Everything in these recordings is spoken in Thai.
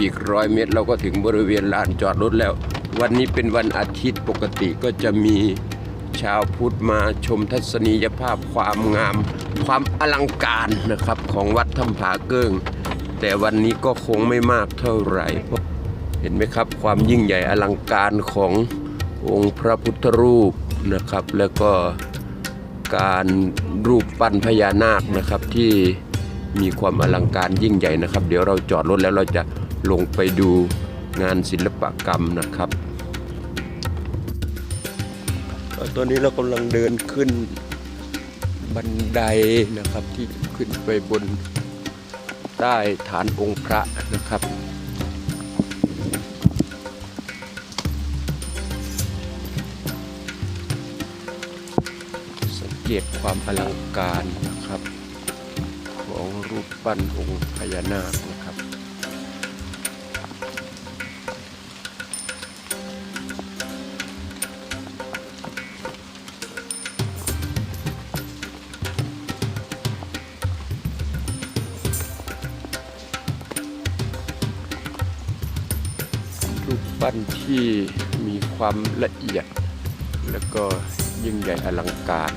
อีกร้อยเมตรเราก็ถึงบริเวณลานจอดรถแล้ว วันนี้เป็นวันอาทิตย์ปกติก็จะมีชาวพุทธมาชมทัศนียภาพความงาม ความอลังการนะครับของวัดถ้ำผาเกิ้ง แต่วันนี้ก็คงไม่มากเท่าไหร่ เห็นไหมครับความยิ่งใหญ่อลังการขององค์พระพุทธรูปนะครับ แล้วก็การรูปปั้นพญานาคนะครับที่มีความอลังการยิ่งใหญ่นะครับ เดี๋ยวเราจอดรถแล้วเราจะ ลงไปดูงานศิลปกรรมนะครับ ตอนนี้เรากำลังเดินขึ้นบันไดนะครับที่ขึ้นไปบนใต้ฐานองค์พระนะครับสังเกตความอลังการนะครับ ของรูปปั้นองค์พญานาค ปั้นที่มีความละเอียด แล้วก็ยิ่งใหญ่อลังการ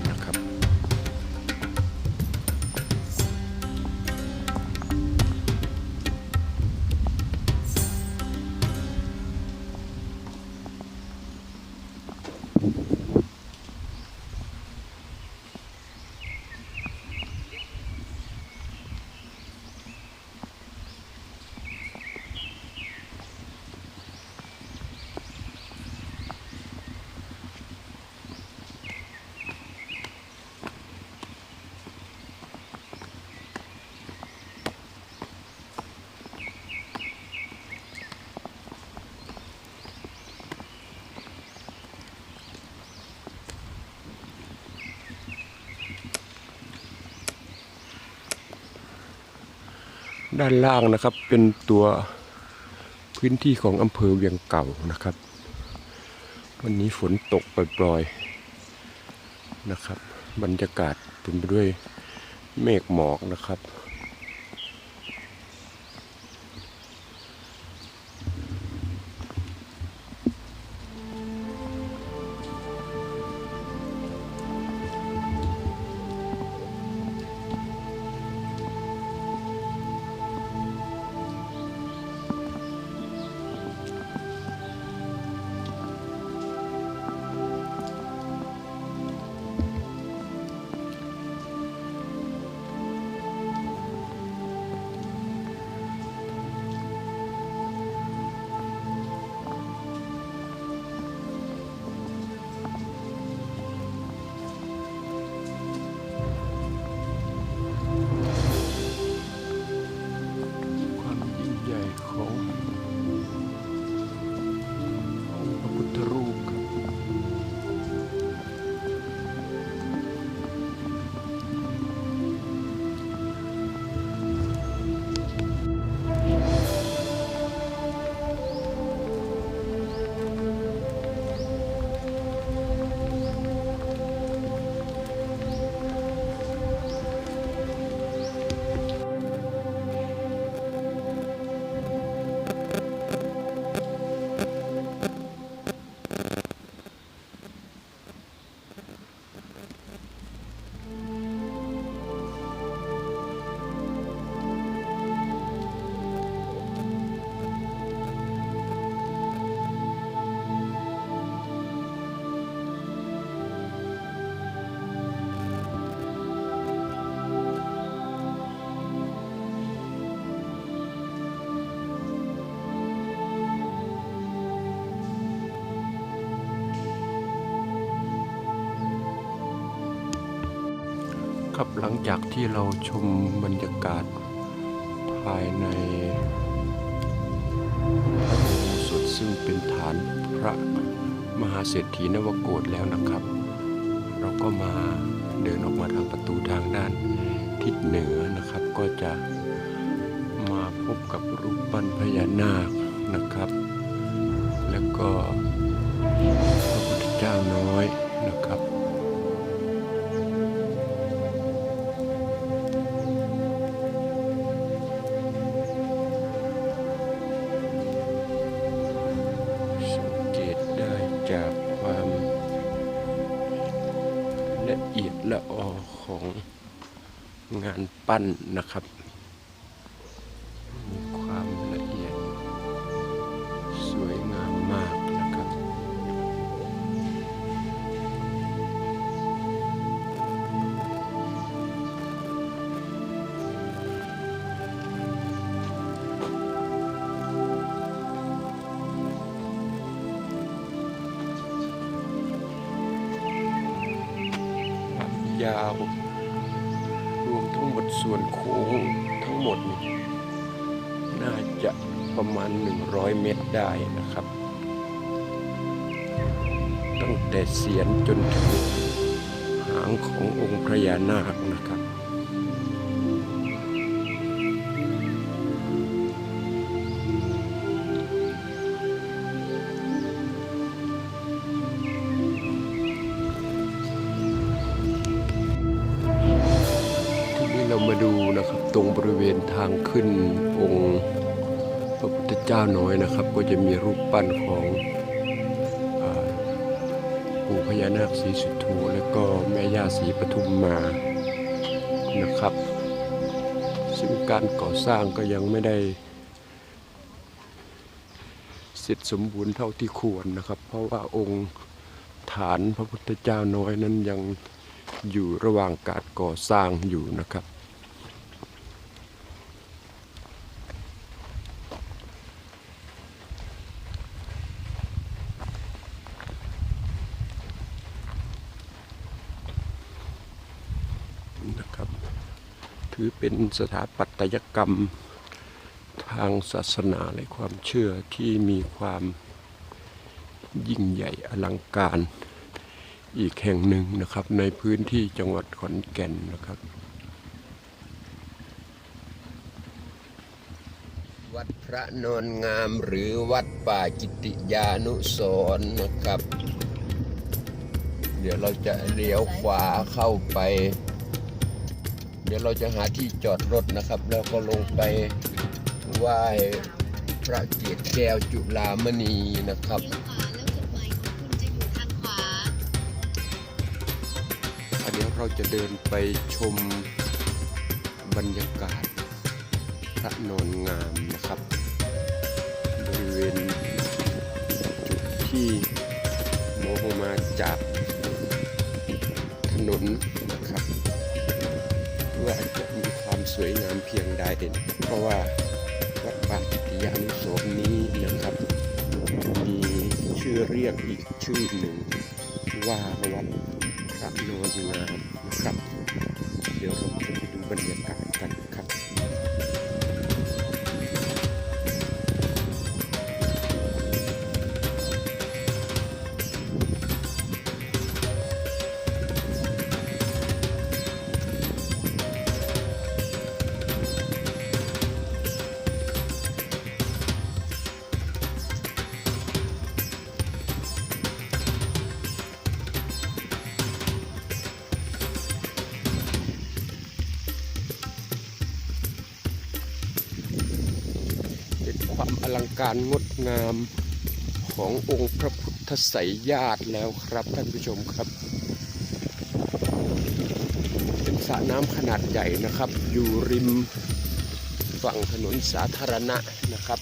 ด้านล่างนะครับเป็นตัวพื้นที่ของอำเภอเวียงเก่านะครับ วันนี้ฝนตกปล่อยๆนะครับ บรรยากาศเต็มไปด้วยเมฆหมอกนะครับ ครับหลังจากที่เราชมบรรยากาศภายในพระอุโบสถซึ่งเป็นฐานพระมหาเศรษฐีนวโกศแล้วนะครับ เราก็มาเดินออกมาทางประตูทางด้านทิศเหนือนะครับ ก็จะมาพบกับรูปปั้นพญานาคนะครับ แล้วก็พระพุทธเจ้าน้อย ปั้นนะครับมีความละเอียด สวยงามมากนะครับ ยาว ค้งทั้งหมดนี่น่าจะประมาณ 100 เมตรได้นะครับ ตั้งแต่เสียนจนถึงหางขององค์พระยานาคนะครับ เรามาดูนะครับตรงบริเวณทางขึ้นองค์พระพุทธเจ้าน้อยนะครับ ก็จะมีรูปปั้นของปู่พญานาคศรีสุโธและก็แม่ย่าศรีปทุมมานะครับ ซึ่งการก่อสร้างก็ยังไม่ได้เสร็จสมบูรณ์เท่าที่ควรนะครับ เพราะว่าองค์ฐานพระพุทธเจ้าน้อยนั้นยังอยู่ระหว่างการก่อสร้างอยู่นะครับ ถือเป็นสถาปัตยกรรมทางศาสนาและความเชื่อที่มีความยิ่งใหญ่อลังการอีกแห่งหนึ่งนะครับ ในพื้นที่จังหวัดขอนแก่นนะครับ วัดพระนอนงามหรือวัดป่ากิติยานุสร์นะครับ เดี๋ยวเราจะเลี้ยวขวาเข้าไป เดี๋ยวเราจะหาที่จอดรถนะครับ แล้วก็ลงไปไหว้พระเกียรติแก้วจุฬามณีนะครับเลี้ยวขวาแล้วจุดหมายของคุณจะอยู่ทางขวาเดี๋ยวเราจะเดินไปชมบรรยากาศพระนอนงามนะครับ บริเวณจุดที่มองมาจากถนน ว่าจะมีความสวยงามเพียงใดเพราะว่าวัดป่ากิติยานุสงนี้นะครับ มีชื่อเรียกอีกชื่อหนึ่ง ว่าวัดพระนอนงามนะครับ เดี๋ยวเราจะไปดูบรรยากาศกันครับ การงดงามขององค์พระพุทธไสยญาติแล้วครับท่านผู้ชมครับ เป็นสระน้ำขนาดใหญ่นะครับ อยู่ริมฝั่งถนนสาธารณะนะครับ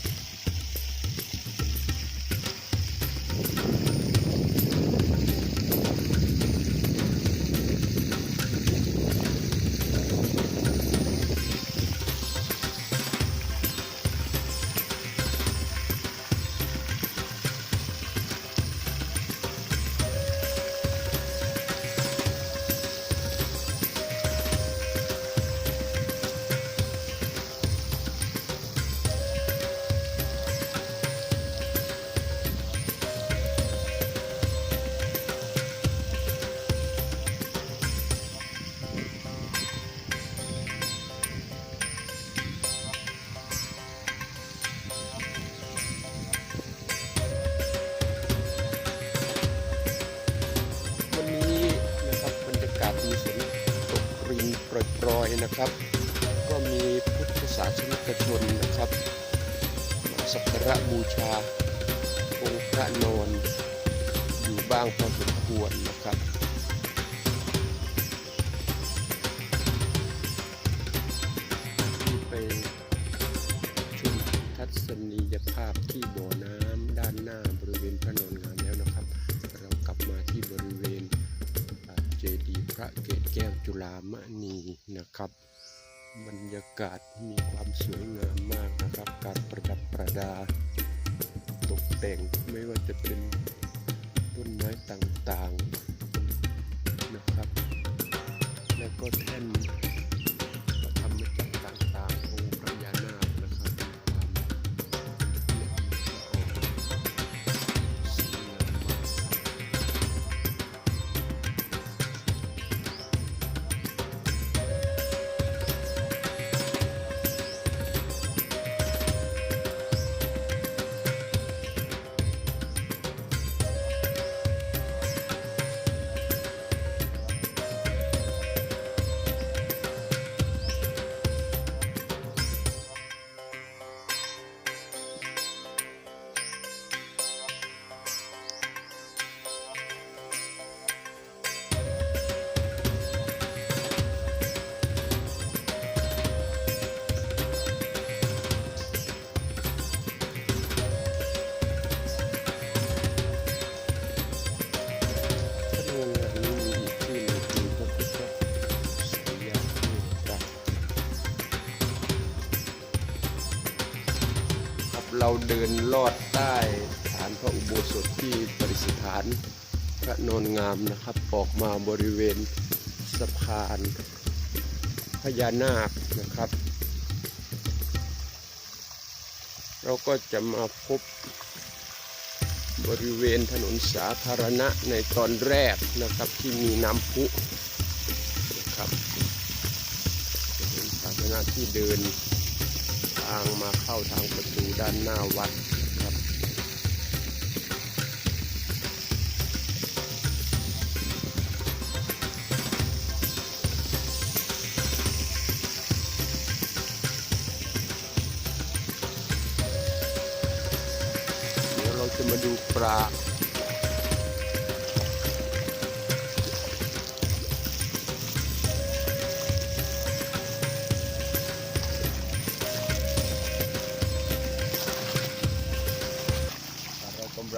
ปล่อยๆนะครับ ก็มีพุทธศาสนิกชนนะครับสักการะบูชาองค์พระนอนอยู่บ้างพอสมควรนะครับที่ไปชมทัศนียภาพที่บ่อน้ำด้านหน้าบริเวณพระนอนงามแล้วนะครับ เรากลับมาที่บริเวณเจดีย์พระเก แก้วจุฬามณีนะครับ บรรยากาศมีความสวยงามมากนะครับ การประดับประดา ตกแต่งไม่ว่าจะเป็นต้นไม้ต่างๆนะครับ แล้วก็แท่นประธรรมจักต่างๆ เราเดินลอดใต้ฐานพระอุโบสถที่ประดิษฐานพระนอนงามนะครับ ออกมาบริเวณสะพานพญานาคนะครับ เราก็จะมาพบบริเวณถนนสาธารณะในตอนแรกนะครับที่มีน้ำพุนะครับถนนสาธารณะที่เดินทางมาเข้าทางประตู ด้านหน้าวัด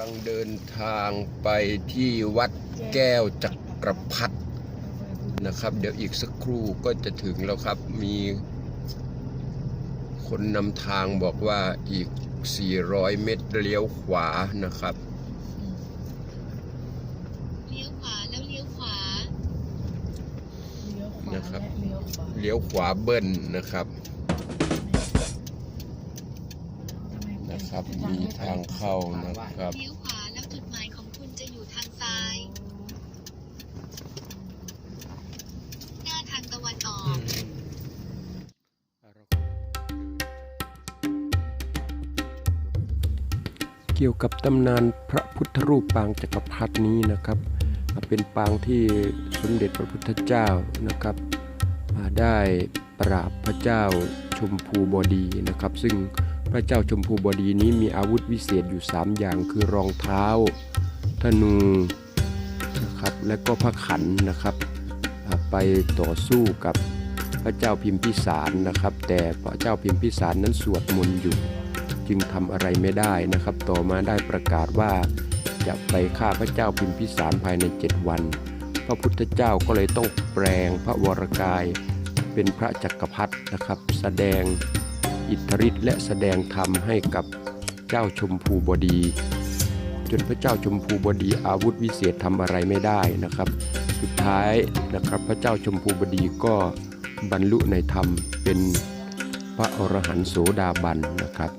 งเดินทางไปที่วัดแก้วจักรพรรดินะครับ เดี๋ยวอีกสักครู่ก็จะถึงแล้วครับ มีคนนำทางบอกว่าอีก 400 เมตรเลี้ยวขวานะครับ เลี้ยวขวาแล้วเลี้ยวขวาเลี้ยวขวานะครับและเลี้ยวขวาเลี้ยวขวาเบิ้ลนะครับ นะครับ มีทางเข้านะครับ เลี้ยวขวาแล้ว เกี่ยวกับตำนานพระพุทธรูปปางจักรพรรดินี้นะครับ เป็นปางที่สมเด็จพระพุทธเจ้านะครับได้ปราบพระเจ้าชมพูบดีนะครับ ซึ่งพระเจ้าชมพูบดีนี้มีอาวุธวิเศษอยู่ 3 อย่างคือรองเท้าธนูนะครับและก็พระขันนะครับไปต่อสู้กับพระเจ้าพิมพิสารนะครับ แต่พระเจ้าพิมพิสารนั้นสวดมนต์อยู่ จึงทำอะไรไม่ได้นะครับ ต่อมาได้ประกาศว่าจะไปฆ่าพระเจ้าพิมพิสารภายใน 7 วัน พระพุทธเจ้าก็เลยต้องแปลงพระวรกายเป็นพระจักรพรรดินะครับ แสดงอิทธิฤทธิ์และแสดงธรรมให้กับเจ้าชมพูบดี จนพระเจ้าชมพูบดีอาวุธวิเศษทำอะไรไม่ได้นะครับ สุดท้ายนะครับพระเจ้าชมพูบดีก็บรรลุในธรรมเป็นพระอรหันต์โสดาบันนะครับ